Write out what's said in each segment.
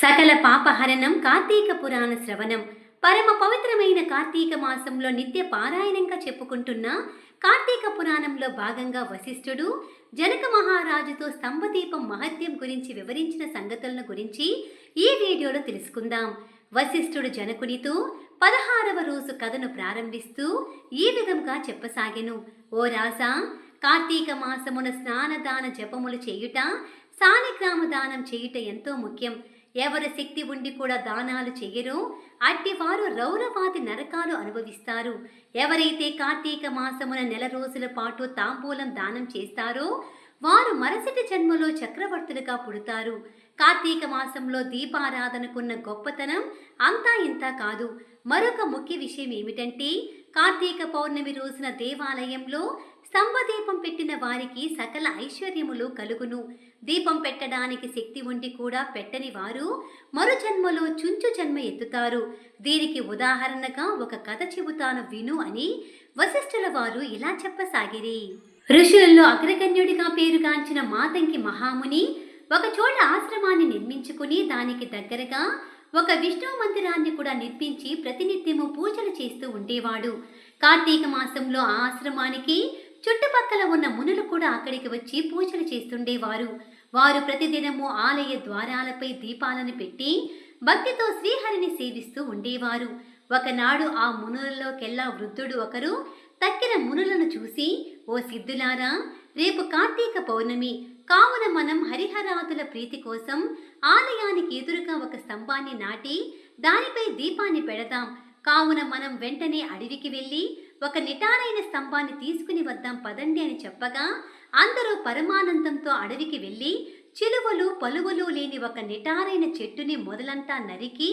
సకల పాపహరణం కార్తీక పురాణ శ్రవణం. పరమ పవిత్రమైన కార్తీక మాసంలో నిత్య పారాయణంగా చెప్పుకుంటున్న కార్తీక పురాణంలో భాగంగా వశిష్ఠుడు జనక మహారాజుతో స్తంభదీపం మహత్యం గురించి వివరించిన సంగతులను గురించి ఈ వీడియోలో తెలుసుకుందాం. వశిష్ఠుడు జనకునితో పదహారవ రోజు కథను ప్రారంభిస్తూ ఈ విధంగా చెప్పసాగెను. ఓ రాజా కార్తీక మాసమున స్నానదాన జపములు చేయుట సానిగ్రామ దానం చేయుట ఎంతో ముఖ్యం. ఎవరి శక్తి ఉండి కూడా దానాలు చెయ్యరో అట్టివారు రౌరవాది నరకాలు అనుభవిస్తారు. ఎవరైతే కార్తీక మాసమున నెల రోజుల పాటు తాంబూలం దానం చేస్తారో వారు మరుసటి జన్మలో చక్రవర్తులుగా పుడతారు. కార్తీక మాసంలో దీపారాధనకున్న గొప్పతనం అంతా ఇంత కాదు. మరొక ముఖ్య విషయం ఏమిటంటే కార్తీక పౌర్ణమి రోజున దేవాలయంలో స్తంభదీపం పెట్టిన వారికి సకల ఐశ్వర్యములు కలుగును. దీపం పెట్టడానికి శక్తి ఉండి కూడా పెట్టని వారు మరు జన్మలో చుంచు జన్మ ఎత్తుతారు. దీనికి ఉదాహరణగా ఒక కథ చెబుతాను విను అని వశిష్ఠుల వారు ఇలా చెప్పసాగిరి. ఋషులలో అగ్రగణ్యుడిగా పేరుగాంచిన మాతంకి మహాముని ఒకచోట ఆశ్రమాన్ని నిర్మించుకుని దానికి దగ్గరగా ఒక విష్ణు మందిరాన్ని కూడా నిర్మించి ప్రతినిత్యము పూజలు చేస్తూ ఉండేవాడు. కార్తీక మాసంలో ఆ ఆశ్రమానికి చుట్టుపక్కల ఉన్న మునులు కూడా అక్కడికి వచ్చి పూజలు చేస్తుండేవారు. వారు ప్రతిదినము ఆలయ ద్వారాలపై దీపాలను పెట్టి భక్తితో శ్రీహరిని సేవిస్తూ ఉండేవారు. ఒకనాడు ఆ మునులలోకెల్లా వృద్ధుడు ఒకరు తక్కిన మునులను చూసి ఓ సిద్ధులారా రేపు కార్తీక పౌర్ణమి. కావున మనం హరిహరాదుల ప్రీతి కోసం ఆలయానికి ఎదురుగా ఒక స్తంభాన్ని నాటి దానిపై దీపాన్ని పెడదాం. కావున మనం వెంటనే అడవికి వెళ్ళి ఒక నిటారైన స్తంభాన్ని తీసుకుని వద్దాం పదండి అని చెప్పగా అందరూ పరమానందంతో అడవికి వెళ్ళి చిలువలు పలువలు లేని ఒక నిటారైన చెట్టుని మొదలంతా నరికి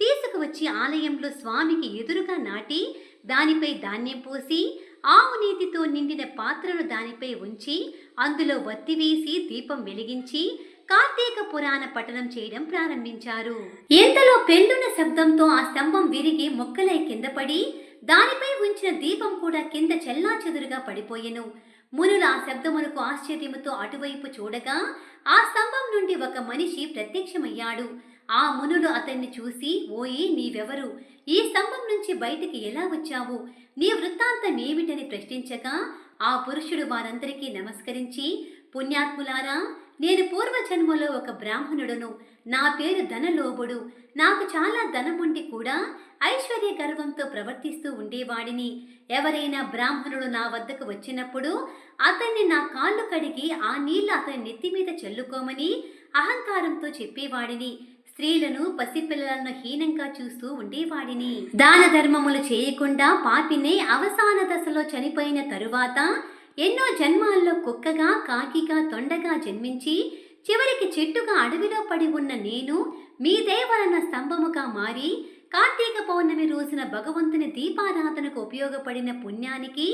తీసుకువచ్చి ఆలయంలో స్వామికి ఎదురుగా నాటి దానిపై ధాన్యం పోసి ఆవు నీతితో నిండిన పాత్రను దానిపై ఉంచి అందులో వత్తి వేసి దీపం వెలిగించి కార్తీక పురాణ పఠనం చేయడం ప్రారంభించారు. ఎంతలో పెళ్ళున శబ్దంతో ఆ స్తంభం విరిగి మొక్కలై కింద పడి దానిపై ఉంచిన దీపం కూడా కింద చెల్లా చెదురుగా పడిపోయెను. మునులు ఆ శబ్దమునకు ఆశ్చర్యముతో అటువైపు చూడగా ఆ స్తంభం నుండి ఒక మనిషి ప్రత్యక్షమయ్యాడు. ఆ మునులు అతన్ని చూసి ఓయి నీవెవరు? ఈ స్తంభం నుంచి బయటికి ఎలా వచ్చావు? నీ వృత్తాంతం ఏమిటని ప్రశ్నించగా ఆ పురుషుడు వారందరికీ నమస్కరించి పుణ్యాత్ములారా నేను పూర్వజన్మలో ఒక బ్రాహ్మణుడును. నా పేరు ధనలోభుడు. నాకు చాలా ధనముండి కూడా ఐశ్వర్య గర్వంతో ప్రవర్తిస్తూ ఉండేవాడిని. ఎవరైనా బ్రాహ్మణుడు నా వద్దకు వచ్చినప్పుడు అతన్ని నా కాళ్ళు కడిగి ఆ నీళ్ళు అతని నెత్తి మీద చల్లుకోమని అహంకారంతో చెప్పేవాడిని. స్త్రీలను పసిపిల్లలను హీనంగా చూస్తూ ఉండేవాడిని. దాన ధర్మములు చేయకుండా పాపినే అవసాన దశలో చనిపోయిన తరువాత ఎన్నో జన్మాల్లో కుక్కగా కాకిగా తొండగా జన్మించి చివరికి చెట్టుగా అడవిలో పడి ఉన్న నేను మీ వలన స్తంభముగా మారి కార్తీక పౌర్ణమి రోజున భగవంతుని దీపారాధనకు ఉపయోగపడిన పుణ్యానికి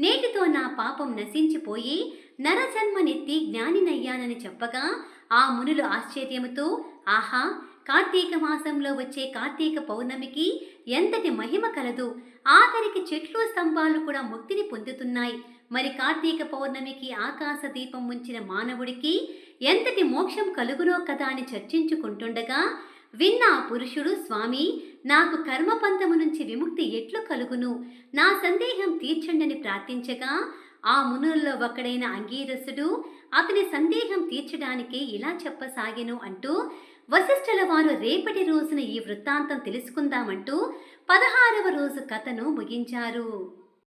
నేటితో నా పాపం నశించిపోయి నరజన్మనెత్తి జ్ఞానినయ్యానని చెప్పగా ఆ మునులు ఆశ్చర్యముతో ఆహా కార్తీక మాసంలో వచ్చే కార్తీక పౌర్ణమికి ఎంతటి మహిమ కలదు. ఆఖరికి చెట్లు స్తంభాలు కూడా ముక్తిని పొందుతున్నాయి. మరి కార్తీక పౌర్ణమికి ఆకాశ దీపం ఉంచిన మానవుడికి ఎంతటి మోక్షం కలుగునో కదా అని చర్చించుకుంటుండగా విన్న ఆ పురుషుడు స్వామి నాకు కర్మపంతము నుంచి విముక్తి ఎట్లు కలుగును? నా సందేహం తీర్చండని ప్రార్థించగా ఆ మునుల్లో ఒకడైన అంగీరసుడు అతని సందేహం తీర్చడానికి ఇలా చెప్పసాగెను అంటూ వశిష్ఠుల వారు రేపటి రోజున ఈ వృత్తాంతం తెలుసుకుందామంటూ పదహారవ రోజు కథను ముగించారు.